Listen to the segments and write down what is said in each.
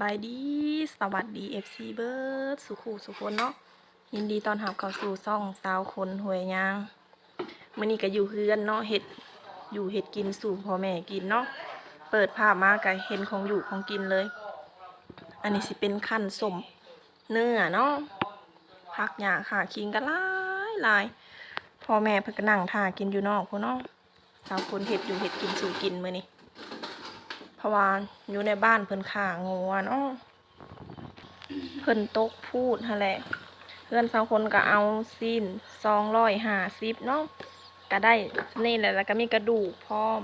บายดีสวัสดี FC เบิร์ดสุขูสุคนเนาะยินดีตอนรับเข้าสู่ซ่องสาวคนหวยยางมื้อนี้ก็อยู่เฮือนเนาะเห็ดอยู่เห็ดกินสู่พ่อแม่กินเนาะเปิดภาพมาก็เห็นของอยู่ของกินเลย อันนี้สิเป็นขั้นสมเนื้อเนาะผักหยาค่ะคิงก็หลายลายพ่อแม่เพิ่นก็นั่งท่ากินอยู่นอกพุ่นเนาะสาวคนเห็ดอยู่เห็ดกินสู่กินมื้อนี้ เพราะว่าอยู่ในบ้านเพิ่นขางัวเนาะเพิ่นตกพูดหั่นแหละเพื่อนสองคนก็เอาสิ้นสองร้อยห้าสิบเนาะก็ได้นี่แหละแล้วก็มีกระดูกพร้อม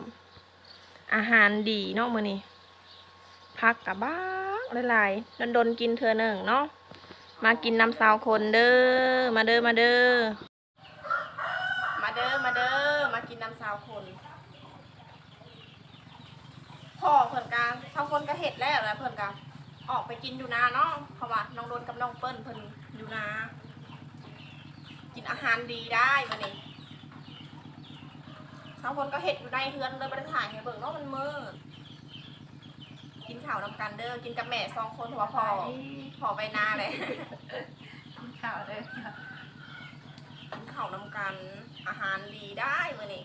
อาหารดีเนาะมื้อนี้พักกับบ้างหลายๆดนๆกินเทื่อหนึ่งเนาะมากินน้ำสาวคนเด้อมาเด้อมาเด้อมาเด้อมาเด้อมากินน้ำสาวคน พ่อเพิ่นกาเท่าคนก็เห็ดแล้วแหล้วเพิ่นกาออกไปกินอยู่นาเนาะเพราะว่าน้องโดนกับน้องเปิ้ลเพิ่นอยู่นา กินอาหารดีได้วันนี้เท่าคนก็เห็ดอยู่ในเฮือนเลยบ่ได้ถ่ายให้เบิ่งเนาะมันมืดกินข้าวนำกันเด้อกินกับแม่สองคนเพราะว่าพ่อพ่อไปนาเลยข่าวเลยค่ะกินข้าวนำกันอาหารดีได้มื้อนี้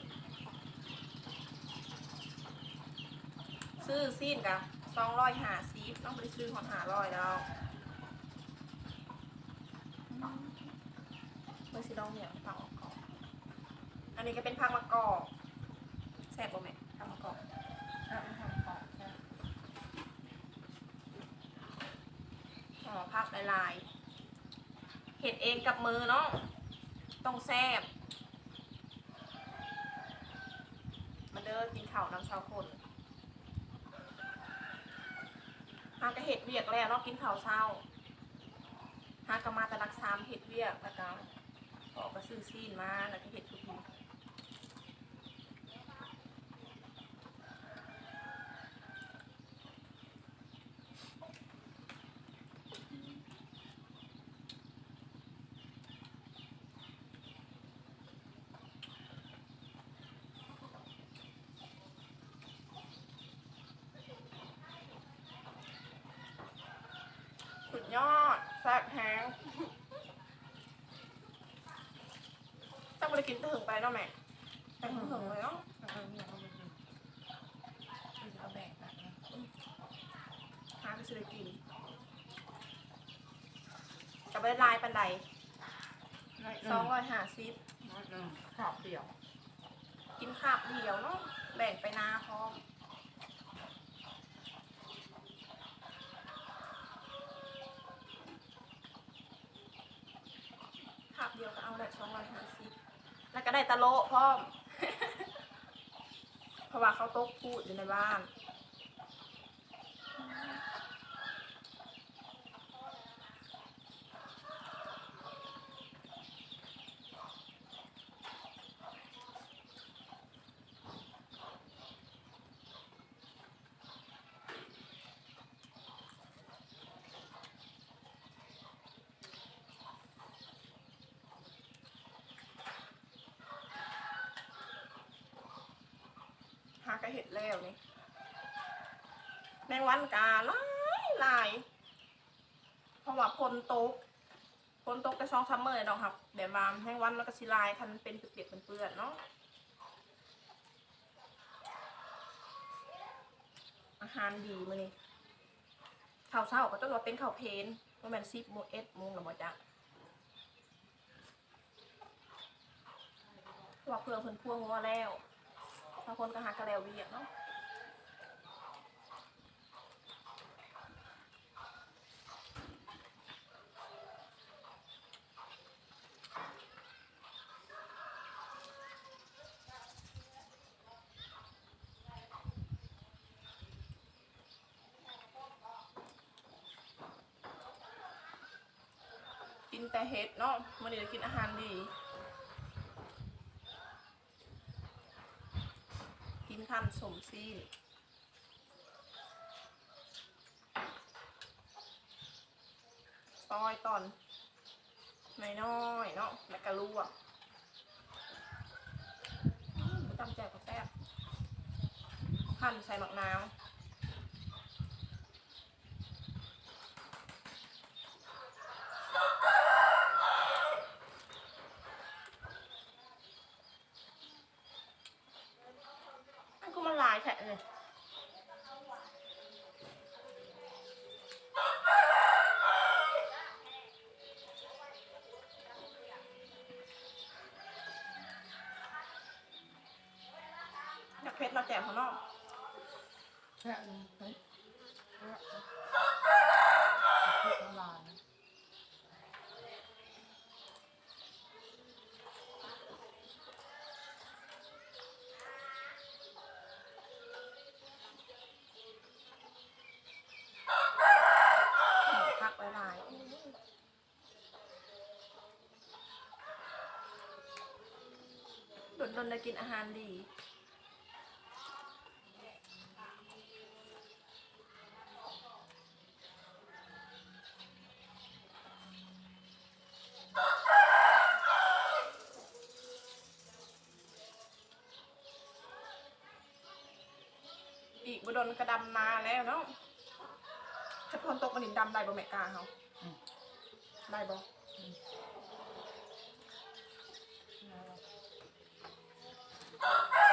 ซื้อซีนกะสองร้อยหาสิบต้องไปซื้อหอนหาร้อยแล้วเมื่อสิลองเนี่ยผักมะกอกอันนี้ก็เป็นผักมะกอกแซ่บบ่แม่ผักมะกอกทำทำของจ้ะห่อผักลายๆเห็ดเองกับมือเนาะต้องแซ่บมาเด้อกินข้าวน้ำชาวคน หากระเห็ดเวียกแล้วเนาะกินข้าวเช้าหากระมาแต่รักซามเห็ดเวียกแล้วก็ออกระซื้อซีนมาแล้วก็เห็ดทุกทีสุด ยอดแซ่บแฮงต้องไปกินถึงไปเนาะแม่ไปถึงถึงเลยเนาะเอาเนี่ยเอาไปดูเอาแบ่งแบบนี้หาไปซื้อกินกับไปลายปันไดสองร้อยห้าสิบขอบเดียว กินข้าวเดียวเนาะแบ่งไปนาพร้อมข้าวเดียวก็เอาได้สองร้อยห้าสิบ แล้วก็ได้ตะโลพร้อม เพราะว่าเขาโต๊ะพูดอยู่ในบ้าน เห็ดแล้วนี่แมงวันกาหลายหลายเพราะว่าพลตกพลตกไปช่องซัมเมอร์เนาะครับแบบว่าแมงวันมันก็สิลายคันเป็นเปียกๆเปื้อนๆเนาะอาหารดีมื้อนี้ข้าวเช้าก็ต้องว่าเป็นข้าวเพลนประมาณสิบโมงเอ็ดโมงหรือบ่จ๊ะว่าเพื่อเพิ่นพ่วงว่าแล้วางคนก็หากระแล้วเวียเนาะกินแต่เห็ดเนาะมันนี้จะกินอาหารดี ทำสมซีนซอยตอนน้อยเนาะแล้วก็ลวกอืมตำแจ่วก็แซ่บหั่นใส่มะนาว จ่วข้างนอกแค่นี้เฮ้ยแพริกน้ำลายนะพักไว้ลายโดนๆได้กินอาหารดี อีกบดนกระดำนาแล้วเนาะถ้าพ นตกมันหินดำได้บ่แม่กาเขาได้บ่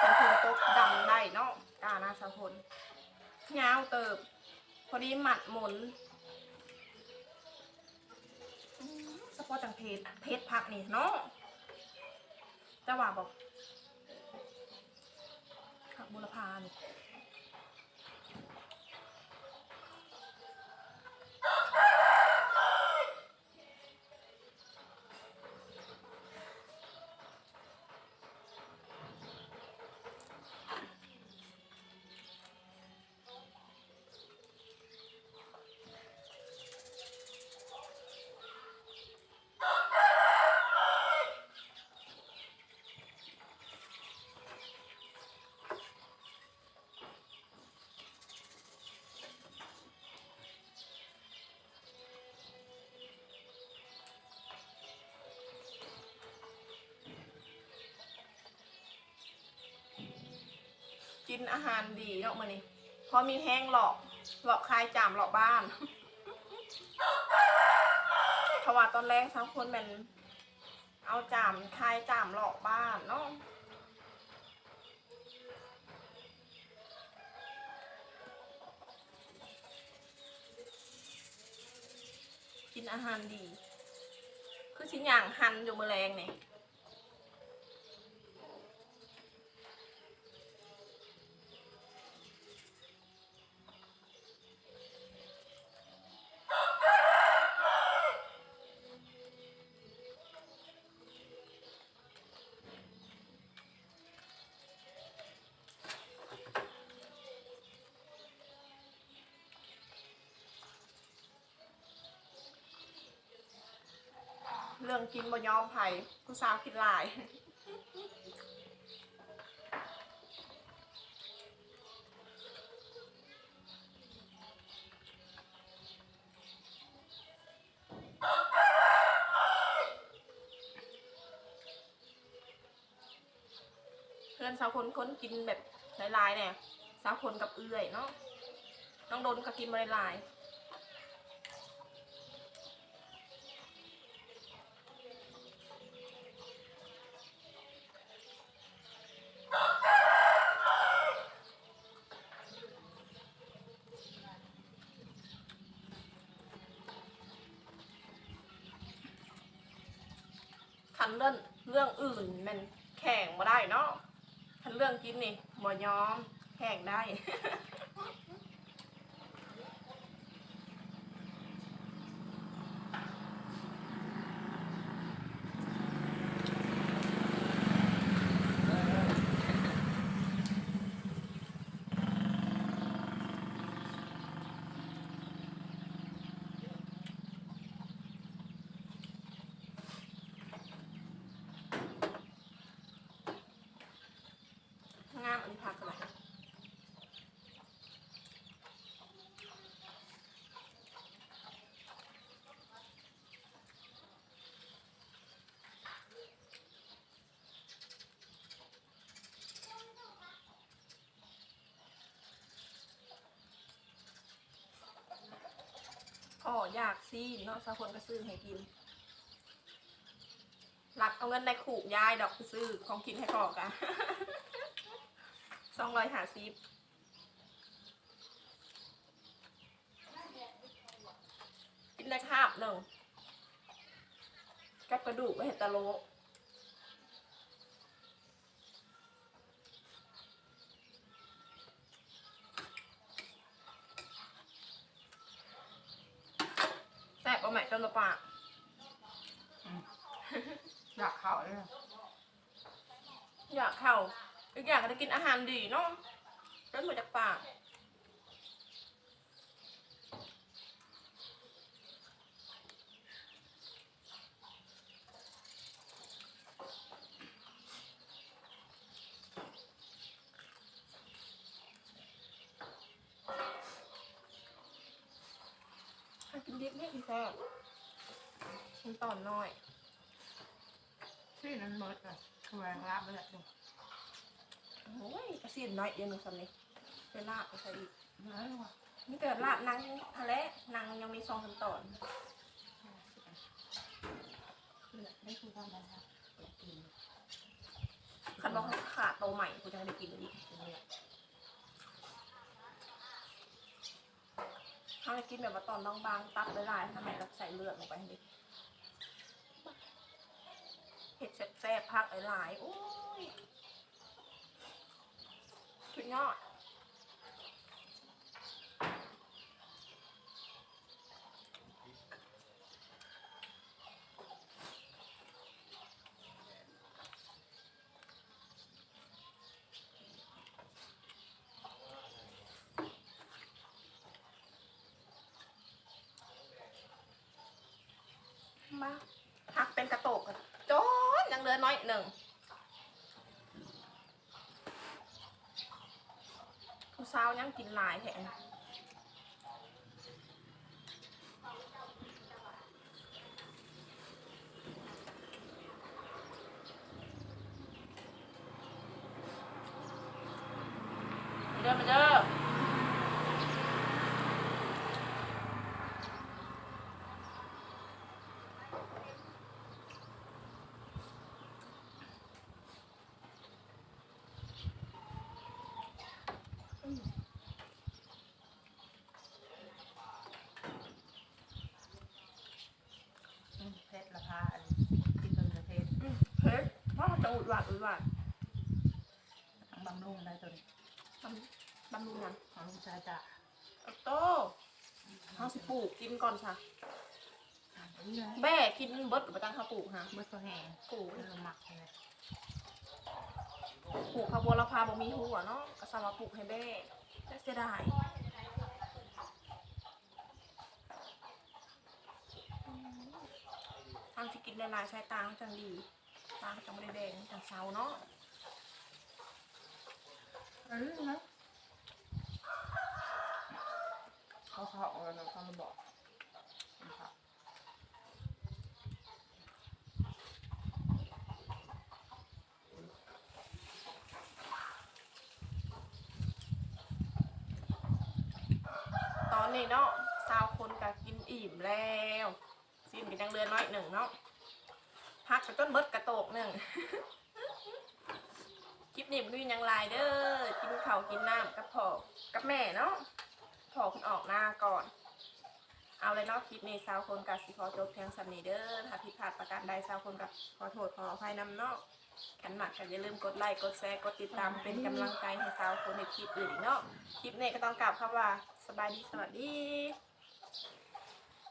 ถ้าพนตกดำได้เนาะกานาสะพนยาวเติบ พอดีหมัดหมุนอืมสปอร์จังเพชรเพชรพักนี่เนาะแต่ว่าบอกผักบุรพานี่ กินอาหารดีเนาะมื้อนี้พอมีแห้งหลอกหลอกคลายจามหลอกบ้านเพราะว่าตอนแรกทั้งคนมันเอาจามคลายจามหลอกบ้านเนาะกินอาหารดี คือชิ้นอย่างหันอยู่มือแรงเนี่ย เรื่องกินบ่ยอมไผ่ผู้สาวกินหลายเพื่อนสาวคนคนกินแบบหลายๆเนี่ยสาวคนกับเอื้อยเนาะน้องโดนก็กินมาหลายๆ คัน เรื่องเรื่องอื่นมันแข่งมาได้เนาะทันเรื่องกินนี่บ่ยอมแข่งได้ งามอันนี้พักอะไร อยากซีเนาะสักคนก็ซื้อให้กิน หลักเอาเงินในขู่ยายดอกซื้อของกินให้พ่อกะสองร้อยหาซิบกินได้คาบหนึ่งกับกระดูกไม่เห็นตะโลกแม่ต้นละปาก อยากเข้าเลย อยากเข้าอี กินอาหารดีเนาะต้นมาจากปากกินดิบเนี่ยพี่แซ่บกินต่อนน้อยชื่อนั้นเมิดอะคือแรงลาบไปและดู โอ้ยกระเสียนน้อยเดียวหนึงสำนี้เป็นลาบไปใส่อีกเนื้อเลยว่ะนี่เกิดลาบนางทะเลนางยังมีซองสามตอนได้คือความดันครับอยากกินคันบอกเขาขาดโตใหม่กูจะได้กินอีกเนี่ยเขาจะกินแบบว่าตอนบางๆตัดหลายๆทำไมเราใส่เลือดลงไปให้ดิเห็ดแซ่บๆพักหลายๆโอ้ย สุดยอดมาพักเป็นกระโตกกันจนยังเหลือน้อยหนึ่ง สาวยังกินหลายแท้นะ เดินมาเด้ออืม อืมเพชรราคาอันที่เป็นประเทศ อืมเฮ้ย ว่ามันจะอุดหวาดอุดหวาดทั้งบางนุ่งได้ตัวนี้บำบำรุงยังของลูกชายจ่าเอาโตเขาสิปลูกกินก่อนค่ะอ่านไปเรื่อยแบ่กินเบิดกับตั้งข้าวปลูกฮะเมื่อตัวแห้งปลูกเป็นลมหมักเลยปลูกข้าวบัวละพาบ่มีหัวเนาะก็สามารถปลูกให้แบ่แต่เสียดายอืมทางที่กินหลายๆใช้ตาจังดี ตาจังไม่ได้แดงจังเซาเนาะอันนี้นะเขาเขาเอาแล้วเขามาบอกนะครับตอนนี้เนาะสาวคนก็กินอิ่มแล้วสิ้นกันยังเรือนน้อยหนึ่งเนาะ พักไปต้นเบิดกระโตกหนึ่งคลิปนี้มันมีหยังไลายเด้อกินข้าวกินน้ำกับพ่อกับแม่เนาะพ่อคุณออกหน้าก่อน เอาเลยเนาะคลิปนี้สาวคนกับสิขอจบเพียงสำนีเด้อถ้าผิดพลาดประการใดสาวคนกับขอโทษขออภัยนำเนาะกันหมักกันอย่าลืมกดไลค์กดแชร์กดติดตามเป็นกำลังใจให้สาวคนในคลิปอื่นเนาะคลิปนี้ก็ต้องกลับคำว่าสบายดีสวัสดี